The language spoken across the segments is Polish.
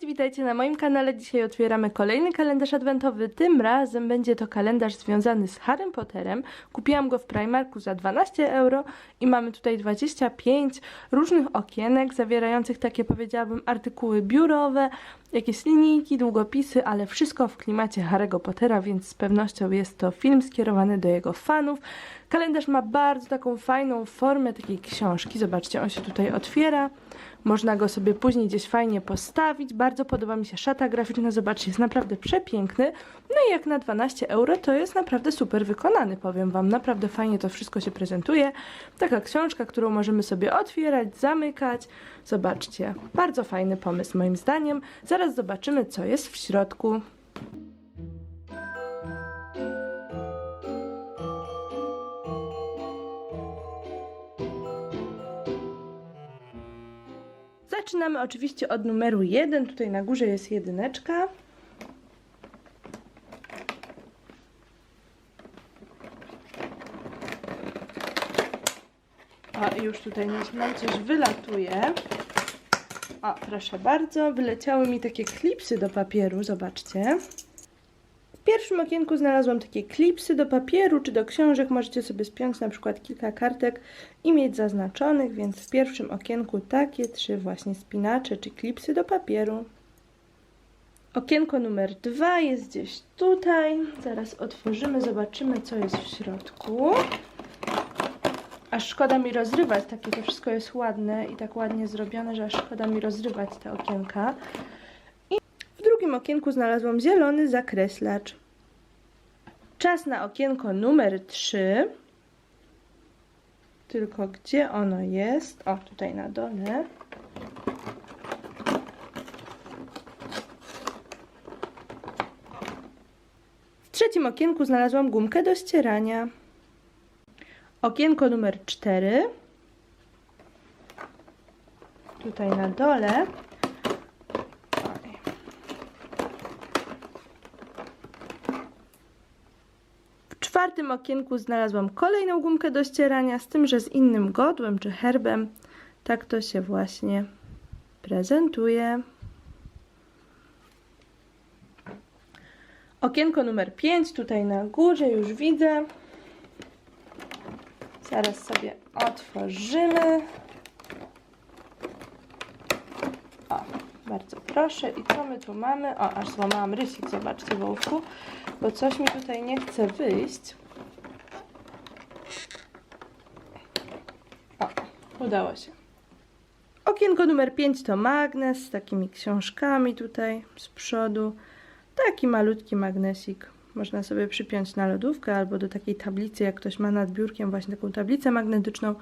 Cześć, witajcie na moim kanale. Dzisiaj otwieramy kolejny kalendarz adwentowy. Tym razem będzie to kalendarz związany z Harrym Potterem. Kupiłam go w Primarku za 12 euro i mamy tutaj 25 różnych okienek zawierających takie powiedziałabym artykuły biurowe, jakieś linijki, długopisy, ale wszystko w klimacie Harry'ego Pottera, więc z pewnością jest to film skierowany do jego fanów. Kalendarz ma bardzo taką fajną formę takiej książki. Zobaczcie, on się tutaj otwiera. Można go sobie później gdzieś fajnie postawić. Bardzo podoba mi się szata graficzna. Zobaczcie, jest naprawdę przepiękny. No i jak na 12 euro to jest naprawdę super wykonany, powiem Wam. Naprawdę fajnie to wszystko się prezentuje. Taka książka, którą możemy sobie otwierać, zamykać. Zobaczcie, bardzo fajny pomysł moim zdaniem. Zaraz zobaczymy, co jest w środku. Zaczynamy oczywiście od numeru 1. Tutaj na górze jest jedyneczka. O, już tutaj nam coś wylatuje. O, proszę bardzo, wyleciały mi takie klipsy do papieru, zobaczcie. W pierwszym okienku znalazłam takie klipsy do papieru czy do książek. Możecie sobie spiąć na przykład kilka kartek i mieć zaznaczonych, więc w pierwszym okienku takie trzy właśnie spinacze czy klipsy do papieru. Okienko numer dwa jest gdzieś tutaj. Zaraz otworzymy, zobaczymy co jest w środku. Aż szkoda mi rozrywać, takie to wszystko jest ładne i tak ładnie zrobione, że aż szkoda mi rozrywać te okienka. Drugim okienku znalazłam zielony zakreslacz. Czas na okienko numer 3. Tylko gdzie ono jest? O, tutaj na dole. W trzecim okienku znalazłam gumkę do ścierania. Okienko numer 4. Tutaj na dole. Czwartym okienku znalazłam kolejną gumkę do ścierania, z tym, że z innym godłem czy herbem. Tak to się właśnie prezentuje. Okienko numer 5, tutaj na górze już widzę. Zaraz sobie otworzymy. O, bardzo proszę. I co my tu mamy? O, aż złamałam rysik, zobaczcie, wołku, bo coś mi tutaj nie chce wyjść. O, udało się. Okienko numer 5 to magnes z takimi książkami tutaj z przodu. Taki malutki magnesik. Można sobie przypiąć na lodówkę albo do takiej tablicy, jak ktoś ma nad biurkiem właśnie taką tablicę magnetyczną,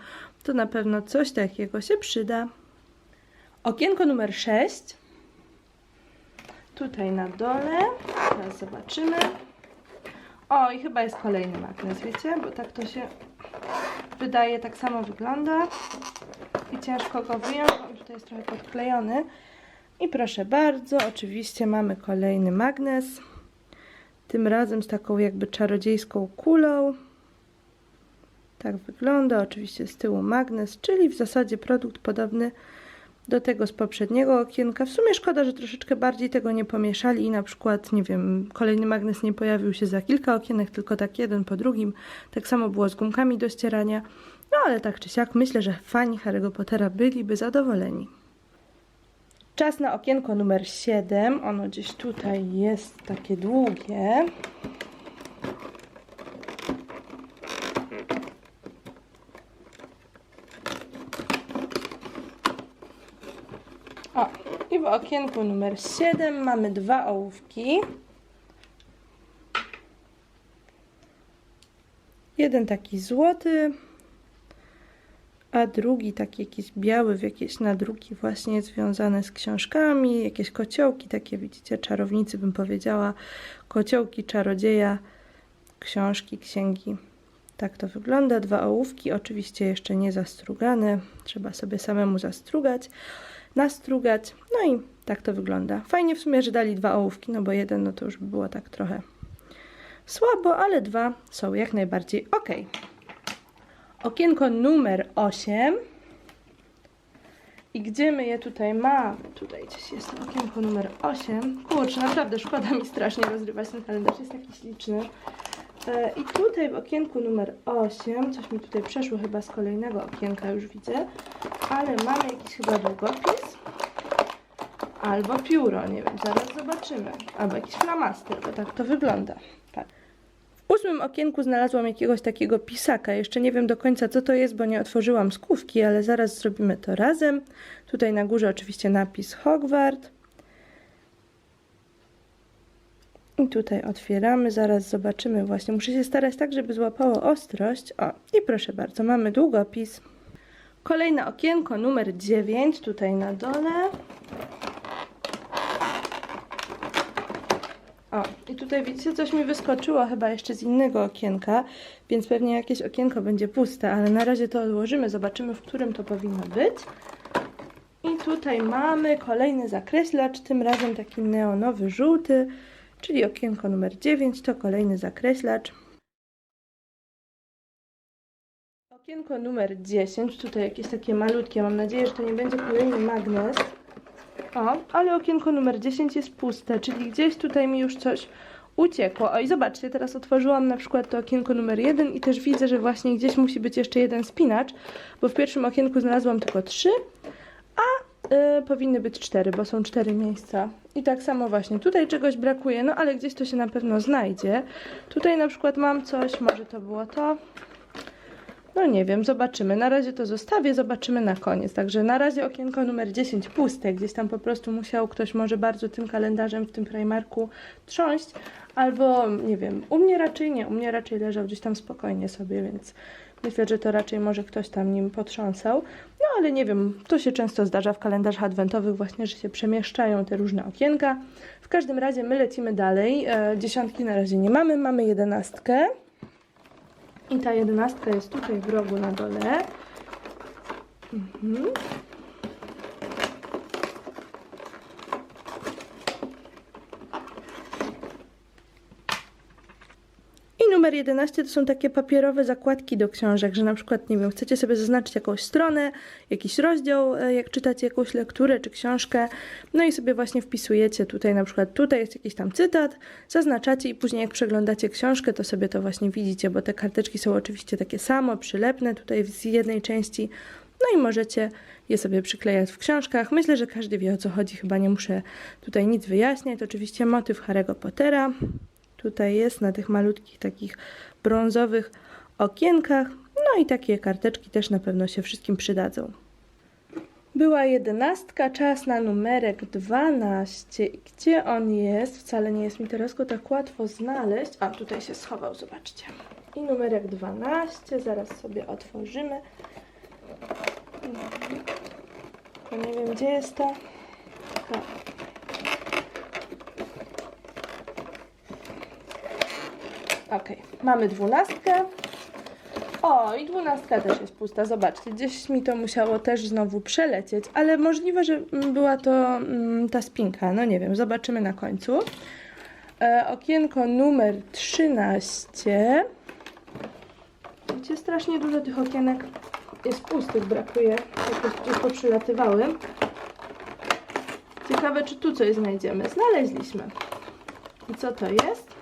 to na pewno coś takiego się przyda. Okienko numer 6. Tutaj na dole. Teraz zobaczymy. O, i chyba jest kolejny magnes, wiecie? Bo tak to się wydaje, tak samo wygląda. I ciężko go wyjąć, on tutaj jest trochę podklejony. I proszę bardzo, oczywiście mamy kolejny magnes. Tym razem z taką jakby czarodziejską kulą. Tak wygląda. Oczywiście z tyłu magnes, czyli w zasadzie produkt podobny do tego z poprzedniego okienka. W sumie szkoda, że troszeczkę bardziej tego nie pomieszali i na przykład, nie wiem, kolejny magnes nie pojawił się za kilka okienek, tylko tak jeden po drugim. Tak samo było z gumkami do ścierania. No ale tak czy siak, myślę, że fani Harry'ego Pottera byliby zadowoleni. Czas na okienko numer 7. Ono gdzieś tutaj jest takie długie. O, i w okienku numer 7 mamy dwa ołówki. Jeden taki złoty, a drugi taki jakiś biały w jakieś nadruki właśnie związane z książkami, jakieś kociołki, takie widzicie, czarownicy bym powiedziała, kociołki czarodzieja, książki, księgi. Tak to wygląda. Dwa ołówki, oczywiście jeszcze nie zastrugane, trzeba sobie samemu zastrugać, nastrugać, no i tak to wygląda. Fajnie w sumie, że dali dwa ołówki, no bo jeden no to już by było tak trochę słabo, ale dwa są jak najbardziej ok. Okienko numer 8. I gdzie my je tutaj mamy? Tutaj gdzieś jest okienko numer 8. Kurczę, naprawdę szkoda mi strasznie rozrywać ten kalendarz, jest taki śliczny. E, I tutaj w okienku numer 8, coś mi tutaj przeszło chyba z kolejnego okienka, już widzę, ale mamy jakiś chyba długopis. Albo pióro, nie wiem, zaraz zobaczymy. Albo jakiś flamaster, bo tak to wygląda. Tak. W ósmym okienku znalazłam jakiegoś takiego pisaka. Jeszcze nie wiem do końca co to jest, bo nie otworzyłam skówki, ale zaraz zrobimy to razem. Tutaj na górze oczywiście napis Hogwart. I tutaj otwieramy, zaraz zobaczymy właśnie. Muszę się starać tak, żeby złapało ostrość. O, i proszę bardzo, mamy długopis. Kolejne okienko, numer 9, tutaj na dole. O, i tutaj widzicie, coś mi wyskoczyło chyba jeszcze z innego okienka, więc pewnie jakieś okienko będzie puste, ale na razie to odłożymy, zobaczymy w którym to powinno być. I tutaj mamy kolejny zakreślacz, tym razem taki neonowy, żółty, czyli okienko numer 9 to kolejny zakreślacz. Okienko numer 10, tutaj jakieś takie malutkie, mam nadzieję, że to nie będzie kolejny magnes. O, ale okienko numer 10 jest puste, czyli gdzieś tutaj mi już coś uciekło. O i zobaczcie, teraz otworzyłam na przykład to okienko numer 1 i też widzę, że właśnie gdzieś musi być jeszcze jeden spinacz, bo w pierwszym okienku znalazłam tylko 3, y, powinny być 4, bo są 4 miejsca. I tak samo właśnie tutaj czegoś brakuje, no ale gdzieś to się na pewno znajdzie. Tutaj na przykład mam coś, może to było to. No nie wiem, zobaczymy. Na razie to zostawię, zobaczymy na koniec. Także na razie okienko numer 10 puste. Gdzieś tam po prostu musiał ktoś może bardzo tym kalendarzem w tym Primarku trząść. Albo nie wiem, u mnie raczej nie. U mnie raczej leżał gdzieś tam spokojnie sobie, więc myślę, że to raczej może ktoś tam nim potrząsał. No ale nie wiem, to się często zdarza w kalendarzach adwentowych właśnie, że się przemieszczają te różne okienka. W każdym razie my lecimy dalej. E, dziesiątki na razie nie mamy, mamy jedenastkę. I ta jedenastka jest tutaj w rogu na dole. Mhm. I numer 11 to są takie papierowe zakładki do książek, że na przykład, nie wiem, chcecie sobie zaznaczyć jakąś stronę, jakiś rozdział, e, jak czytacie jakąś lekturę czy książkę, no i sobie właśnie wpisujecie tutaj, na przykład tutaj jest jakiś tam cytat, zaznaczacie i później jak przeglądacie książkę, to sobie to właśnie widzicie, bo te karteczki są oczywiście takie samo, przylepne tutaj z jednej części, no i możecie je sobie przyklejać w książkach. Myślę, że każdy wie o co chodzi, chyba nie muszę tutaj nic wyjaśniać. Oczywiście motyw Harry'ego Pottera tutaj jest na tych malutkich takich brązowych okienkach. No i takie karteczki też na pewno się wszystkim przydadzą. Była jedenastka, czas na numerek 12. I Gdzie on jest? Wcale nie jest mi teraz go tak łatwo znaleźć. A, tutaj się schował, zobaczcie. I numerek 12, zaraz sobie otworzymy. Tylko nie wiem, gdzie jest to. Ha. Ok, mamy dwunastkę. O, i dwunastka też jest pusta. Zobaczcie, gdzieś mi to musiało też znowu przelecieć, ale możliwe, że była to mm, ta spinka. No nie wiem, zobaczymy na końcu. E, okienko numer 13. Widzicie, strasznie dużo tych okienek jest pustych, brakuje. Jakoś gdzieś poprzylatywały. Ciekawe, czy tu coś znajdziemy. Znaleźliśmy. I co to jest?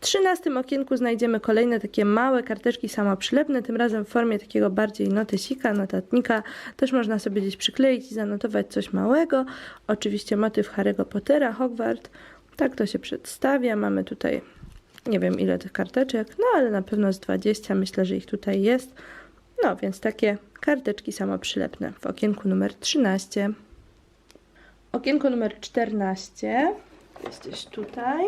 W trzynastym okienku znajdziemy kolejne takie małe karteczki samoprzylepne, tym razem w formie takiego bardziej notesika, notatnika. Też można sobie gdzieś przykleić i zanotować coś małego. Oczywiście motyw Harry'ego Pottera, Hogwart. Tak to się przedstawia. Mamy tutaj nie wiem ile tych karteczek, no ale na pewno z 20, myślę, że ich tutaj jest. No więc takie karteczki samoprzylepne w okienku numer 13. Okienko numer 14 jest gdzieś tutaj.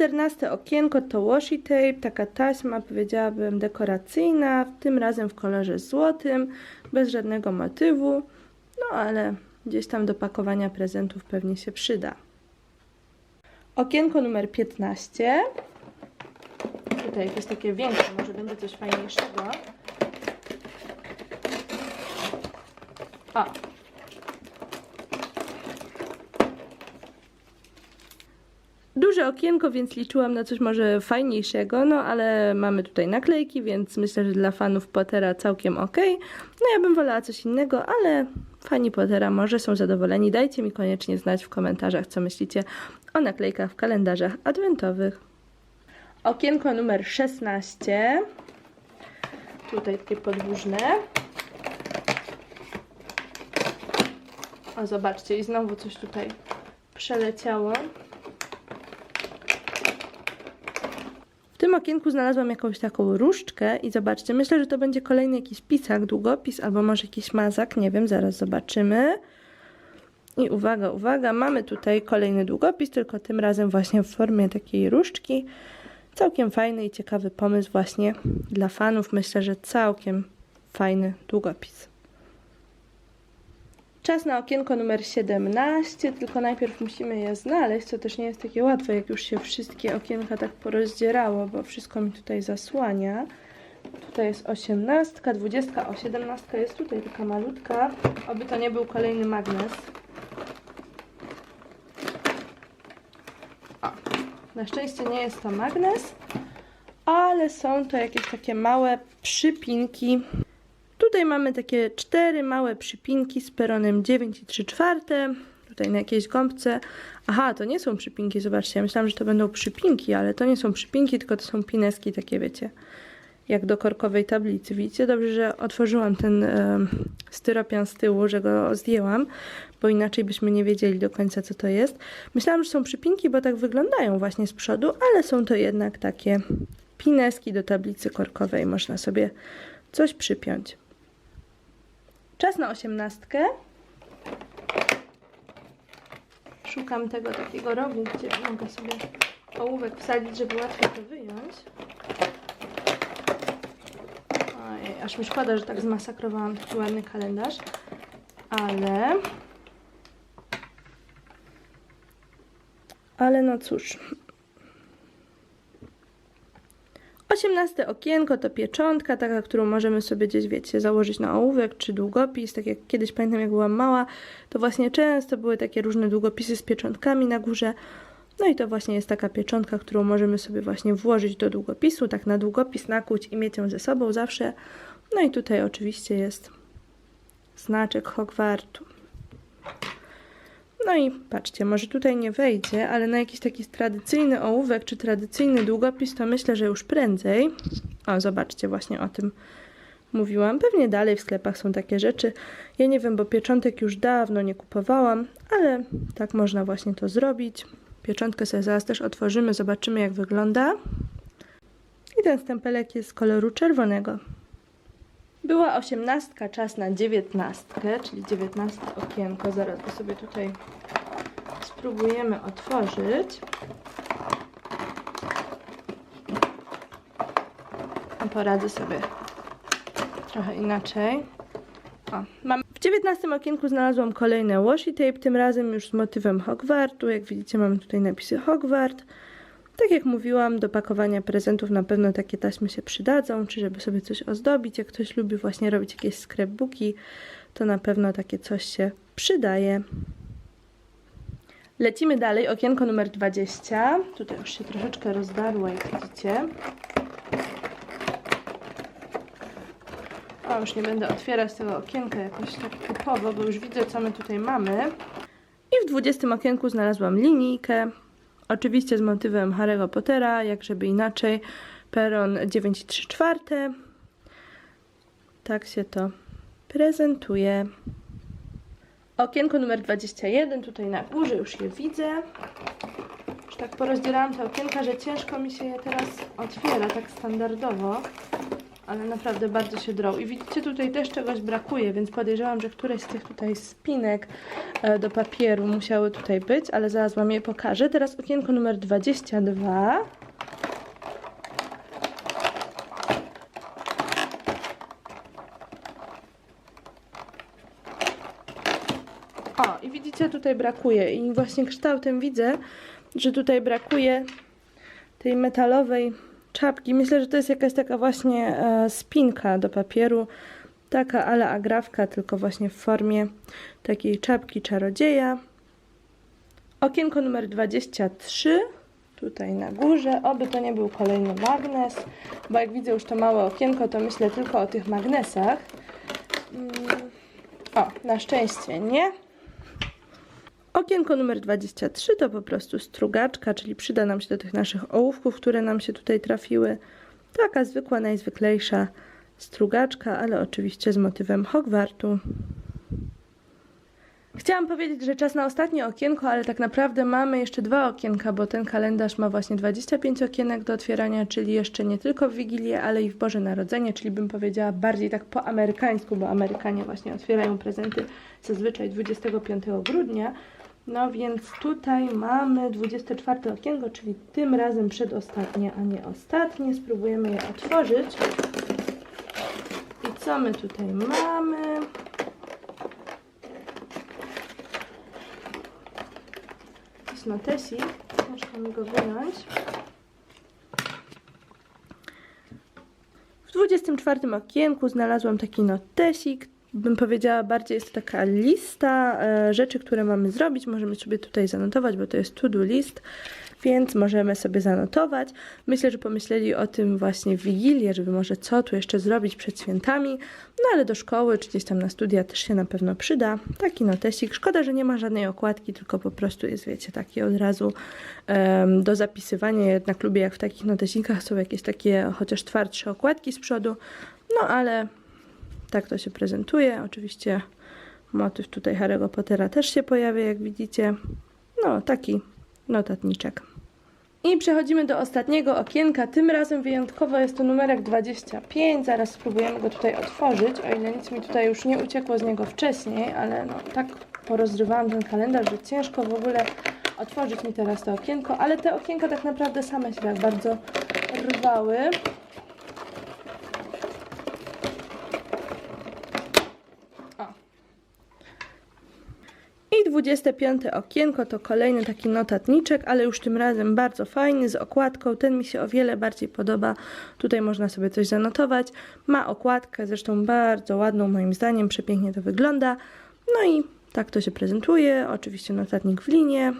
Czternaste okienko to washi tape, taka taśma, powiedziałabym, dekoracyjna, tym razem w kolorze złotym, bez żadnego motywu, no ale gdzieś tam do pakowania prezentów pewnie się przyda. Okienko numer 15. Tutaj jakieś takie większe, może będzie coś fajniejszego. O, duże okienko, więc liczyłam na coś może fajniejszego, no ale mamy tutaj naklejki, więc myślę, że dla fanów Pottera całkiem ok. No ja bym wolała coś innego, ale fani Pottera może są zadowoleni. Dajcie mi koniecznie znać w komentarzach, co myślicie o naklejkach w kalendarzach adwentowych. Okienko numer 16. Tutaj takie podłużne. O, zobaczcie, i znowu coś tutaj przeleciało. Tym okienku znalazłam jakąś taką różdżkę i zobaczcie, myślę, że to będzie kolejny jakiś pisak, długopis albo może jakiś mazak, nie wiem, zaraz zobaczymy. I uwaga, uwaga, mamy tutaj kolejny długopis, tylko tym razem właśnie w formie takiej różdżki. Całkiem fajny i ciekawy pomysł właśnie dla fanów. Myślę, że całkiem fajny długopis. Czas na okienko numer 17, tylko najpierw musimy je znaleźć, co też nie jest takie łatwe, jak już się wszystkie okienka tak porozdzierało, bo wszystko mi tutaj zasłania. Tutaj jest 18, 20, o 17 jest tutaj taka malutka, oby to nie był kolejny magnes. O, na szczęście nie jest to magnes, ale są to jakieś takie małe przypinki Tutaj mamy takie cztery małe przypinki z peronem 9 i 3 czwarte. Tutaj na jakiejś gąbce. Aha, to nie są przypinki, zobaczcie. Ja myślałam, że to będą przypinki, ale to nie są przypinki, tylko to są pineski takie, wiecie, jak do korkowej tablicy. Widzicie? Dobrze, że otworzyłam ten e, styropian z tyłu, że go zdjęłam, bo inaczej byśmy nie wiedzieli do końca, co to jest. Myślałam, że są przypinki, bo tak wyglądają właśnie z przodu, ale są to jednak takie pineski do tablicy korkowej. Można sobie coś przypiąć. Czas na osiemnastkę. Szukam tego takiego rogu, gdzie mogę sobie ołówek wsadzić, żeby łatwiej to wyjąć. Ojej, aż mi szkoda, że tak zmasakrowałam taki ładny kalendarz. Ale... Ale no cóż, 18 okienko to pieczątka, taka, którą możemy sobie gdzieś, wiecie, założyć na ołówek czy długopis. Tak jak kiedyś pamiętam, jak byłam mała, to właśnie często były takie różne długopisy z pieczątkami na górze. No i to właśnie jest taka pieczątka, którą możemy sobie właśnie włożyć do długopisu, tak na długopis nakuć i mieć ją ze sobą zawsze. No i tutaj oczywiście jest znaczek Hogwartu. No i patrzcie, może tutaj nie wejdzie, ale na jakiś taki tradycyjny ołówek czy tradycyjny długopis to myślę, że już prędzej. O, zobaczcie, właśnie o tym mówiłam. Pewnie dalej w sklepach są takie rzeczy. Ja nie wiem, bo pieczątek już dawno nie kupowałam, ale tak można właśnie to zrobić. Pieczątkę sobie zaraz też otworzymy, zobaczymy jak wygląda. I ten stempelek jest z koloru czerwonego. Była osiemnastka, czas na dziewiętnastkę, czyli dziewiętnaste okienko. Zaraz go sobie tutaj spróbujemy otworzyć. A poradzę sobie trochę inaczej. O, mam. W dziewiętnastym okienku znalazłam kolejne washi tape, tym razem już z motywem Hogwartu. Jak widzicie mamy tutaj napisy Hogwart. Tak jak mówiłam, do pakowania prezentów na pewno takie taśmy się przydadzą, czy żeby sobie coś ozdobić. Jak ktoś lubi właśnie robić jakieś scrapbooki, to na pewno takie coś się przydaje. Lecimy dalej, okienko numer 20. Tutaj już się troszeczkę rozdarło, jak widzicie. O, już nie będę otwierać tego okienka jakoś tak typowo, bo już widzę, co my tutaj mamy. I w 20 okienku znalazłam linijkę. Oczywiście z motywem Harry'ego Pottera, jak żeby inaczej. Peron 9,3 czwarte. Tak się to prezentuje. Okienko numer 21, tutaj na górze już je widzę. Już tak porozdzierałam te okienka, że ciężko mi się je teraz otwiera, tak standardowo. Ale naprawdę bardzo się drą. I widzicie, tutaj też czegoś brakuje, więc podejrzewam, że któreś z tych tutaj spinek e, do papieru musiały tutaj być, ale zaraz wam je pokażę. Teraz okienko numer 22. O, i widzicie, tutaj brakuje. I właśnie kształtem widzę, że tutaj brakuje tej metalowej czapki. Myślę, że to jest jakaś taka właśnie e, spinka do papieru. Taka ala agrafka, tylko właśnie w formie takiej czapki czarodzieja. Okienko numer 23. tutaj na górze. Oby to nie był kolejny magnes, bo jak widzę już to małe okienko, to myślę tylko o tych magnesach. Mm, O, na szczęście nie. Okienko numer 23 to po prostu strugaczka, czyli przyda nam się do tych naszych ołówków, które nam się tutaj trafiły. Taka zwykła, najzwyklejsza strugaczka, ale oczywiście z motywem Hogwartu. Chciałam powiedzieć, że czas na ostatnie okienko, ale tak naprawdę mamy jeszcze dwa okienka, bo ten kalendarz ma właśnie 25 okienek do otwierania, czyli jeszcze nie tylko w Wigilię, ale i w Boże Narodzenie, czyli bym powiedziała bardziej tak po amerykańsku, bo Amerykanie właśnie otwierają prezenty zazwyczaj 25 grudnia. No więc tutaj mamy 24 okienko, czyli tym razem przedostatnie, a nie ostatnie. Spróbujemy je otworzyć. I co my tutaj mamy? Jest notesik. Ciężko mi go wyjąć. W 24 okienku znalazłam taki notesik. Bym powiedziała, bardziej jest to taka lista e, rzeczy, które mamy zrobić. Możemy sobie tutaj zanotować, bo to jest to-do list, więc możemy sobie zanotować. Myślę, że pomyśleli o tym właśnie w Wigilię, żeby może co tu jeszcze zrobić przed świętami. No ale do szkoły czy gdzieś tam na studia też się na pewno przyda. Taki notesik. Szkoda, że nie ma żadnej okładki, tylko po prostu jest, wiecie, taki od razu em, do zapisywania. Jednak lubię, jak w takich notesikach są jakieś takie chociaż twardsze okładki z przodu. No ale tak to się prezentuje. Oczywiście motyw tutaj Harry'ego Pottera też się pojawia, jak widzicie. No, taki notatniczek. I przechodzimy do ostatniego okienka. Tym razem wyjątkowo jest to numerek 25. Zaraz spróbujemy go tutaj otworzyć, o ile nic mi tutaj już nie uciekło z niego wcześniej, ale no tak porozrywałam ten kalendarz, że ciężko w ogóle otworzyć mi teraz to okienko, ale te okienka tak naprawdę same się tak bardzo rwały. 25 okienko to kolejny taki notatniczek, ale już tym razem bardzo fajny, z okładką. Ten mi się o wiele bardziej podoba. Tutaj można sobie coś zanotować. Ma okładkę, zresztą bardzo ładną moim zdaniem, przepięknie to wygląda. No i tak to się prezentuje. Oczywiście notatnik w linie.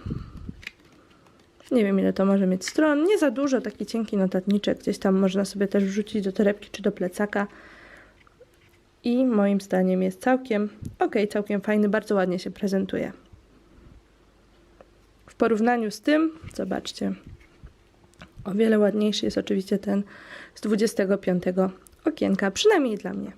Nie wiem ile to może mieć stron. Nie za dużo, taki cienki notatniczek. Gdzieś tam można sobie też wrzucić do torebki czy do plecaka. I moim zdaniem jest całkiem ok, całkiem fajny, bardzo ładnie się prezentuje. Porównaniu z tym, zobaczcie, o wiele ładniejszy jest oczywiście ten z 25 okienka, przynajmniej dla mnie.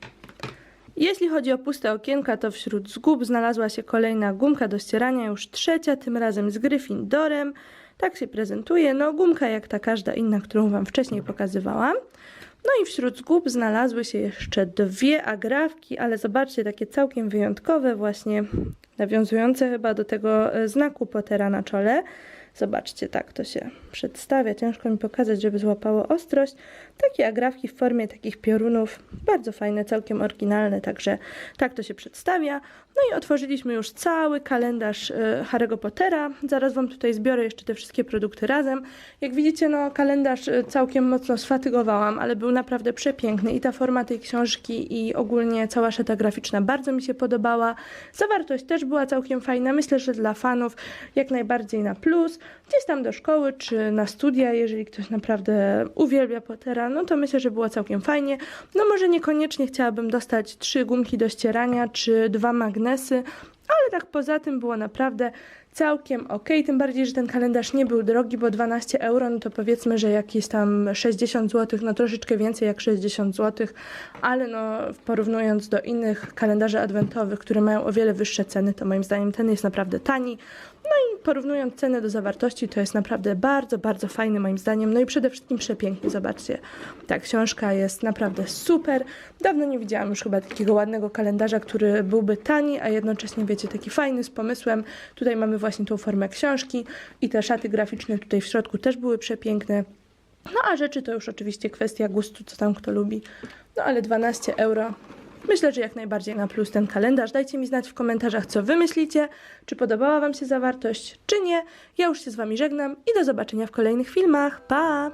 Jeśli chodzi o puste okienka, to wśród zgub znalazła się kolejna gumka do ścierania, już trzecia, tym razem z Gryffindorem. Tak się prezentuje. No, gumka jak ta każda inna, którą Wam wcześniej pokazywałam. No i wśród zgub znalazły się jeszcze dwie agrafki, ale zobaczcie, takie całkiem wyjątkowe, właśnie nawiązujące chyba do tego e, znaku Pottera na czole. Zobaczcie, tak to się przedstawia. Ciężko mi pokazać, żeby złapało ostrość. Takie agrafki w formie takich piorunów, bardzo fajne, całkiem oryginalne, także tak to się przedstawia. No i otworzyliśmy już cały kalendarz e, Harry'ego Pottera. Zaraz Wam tutaj zbiorę jeszcze te wszystkie produkty razem. Jak widzicie, no kalendarz e, całkiem mocno sfatygowałam, ale był naprawdę przepiękny i ta forma tej książki i ogólnie cała szata graficzna bardzo mi się podobała. Zawartość też była całkiem fajna. Myślę, że dla fanów jak najbardziej na plus. Gdzieś tam do szkoły czy na studia, jeżeli ktoś naprawdę uwielbia Pottera, no to myślę, że było całkiem fajnie. No może niekoniecznie chciałabym dostać trzy gumki do ścierania czy dwa magnesy, ale tak poza tym było naprawdę całkiem ok. Tym bardziej, że ten kalendarz nie był drogi, bo 12 euro, no to powiedzmy, że jakieś tam 60 zł, no troszeczkę więcej jak 60 zł, ale no porównując do innych kalendarzy adwentowych, które mają o wiele wyższe ceny, to moim zdaniem ten jest naprawdę tani. No i porównując cenę do zawartości, to jest naprawdę bardzo, bardzo fajny moim zdaniem. No i przede wszystkim przepiękny, zobaczcie. Ta książka jest naprawdę super. Dawno nie widziałam już chyba takiego ładnego kalendarza, który byłby tani, a jednocześnie, wiecie, taki fajny, z pomysłem. Tutaj mamy właśnie tą formę książki i te szaty graficzne tutaj w środku też były przepiękne. No a rzeczy to już oczywiście kwestia gustu, co tam kto lubi. No ale 12 euro. Myślę, że jak najbardziej na plus ten kalendarz. Dajcie mi znać w komentarzach, co wy myślicie, czy podobała wam się zawartość, czy nie. Ja już się z wami żegnam i do zobaczenia w kolejnych filmach. Pa!